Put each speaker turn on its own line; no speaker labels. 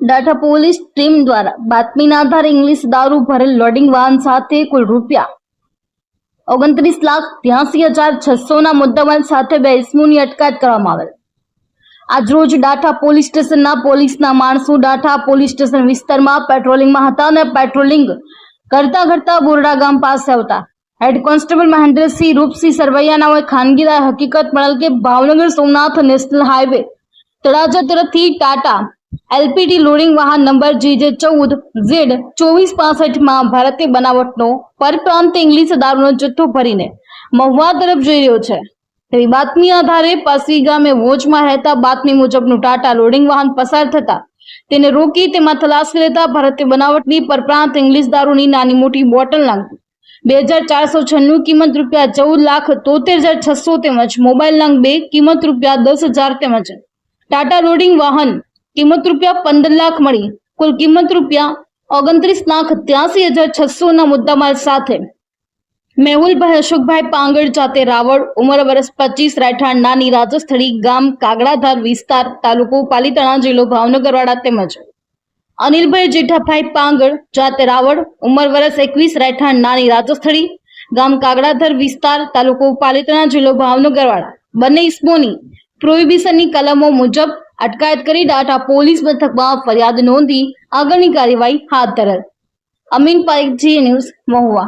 Data police team દ્વારા બાતમીના આધારે ઇંગ્લિશ દારૂ ભરેલ લોડિંગ વાહન સાથે કુલ રૂપિયા ઓગણત્રીસ લાખ ત્યાસી હજાર છસોના મુદ્દાવાન સાથે બે ઇસમોની અટકાયત કરવામાં આવેલ. આજરોજ ડાઠા પોલીસ સ્ટેશનના પોલીસના માણસો ડાઠા પોલીસ સ્ટેશન વિસ્તારમાં પેટ્રોલિંગમાં હતા અને પેટ્રોલિંગ કરતા કરતા બોરડા ગામ પાસે આવતા. હેડ કોન્સ્ટેબલ મહેન્દ્રસિંહ રૂપસિંહ સરવૈયાના હોય ખાનગીદાર હકીકત મળેલ કે ભાવનગર સોમનાથ નેશનલ હાઈવે તળાજા તરફથી ટાટા એલપીટી લોડિંગ વાહન નંબર જીજે ચૌદ, ઝેડ ચોવીસ પાસઠમાં ભારતીય બનાવટનો પરપ્રાંત ઇંગ્લિશ દારૂનો જથ્થો ભરીને મહુવા તરફ જઈ રહ્યો છે. તેવી બાતમી આધારે પાસવી ગામે વોચમાં રહેતા બાતમી મુજબનું ટાટા લોડિંગ વાહન પસાર થતા તેને રોકી તેમાં તલાશી લેતા ભારતીય બનાવટની પરપ્રાંત ઇંગ્લિશ દારૂની નાની મોટી બોટલ નાંખી. બે હજાર ચારસો છન્નું કિંમત રૂપિયા ચૌદ લાખ તોતેર હજાર છસો તેમજ મોબાઈલ નંગ બે કિંમત રૂપિયા દસ હજાર તેમજ ટાટા લોડિંગ વાહન કિંમત રૂપિયા પંદર લાખ મળી. કુલ કિંમત રૂપિયા ઓગણત્રીસ લાખ ત્યાસી હજાર છસો ના મુદ્દામાલ સાથે. મેહુલભાઈ અશોકભાઈ પાંગળ જાતે રાવળ, ઉંમર વર્ષ પચીસ રહેઠાણ નાની રાજસ્થળી, ગામ કાગડાધાર વિસ્તાર, તાલુકો પાલીતાણા જિલ્લો ભાવનગરવાડા તેમજ અનિલભાઈ જેઠાભાઈ પાંગળ જાતે રાવળ, ઉંમર વર્ષ એકવીસ રહેઠાણ નાની રાજસ્થળી, ગામ કાગડાધર વિસ્તાર, તાલુકો પાલીતાણા જિલ્લો ભાવનગરવાડા. બંને ઇસમોની પ્રોહિબિશનની કલમો મુજબ અટકાયત કરી ડાટા પોલીસ મથકમાં ફરિયાદ નોંધી આગળની કાર્યવાહી હાથ ધરેલ અમીન પારેખ જી ન્યૂઝ મહુવા.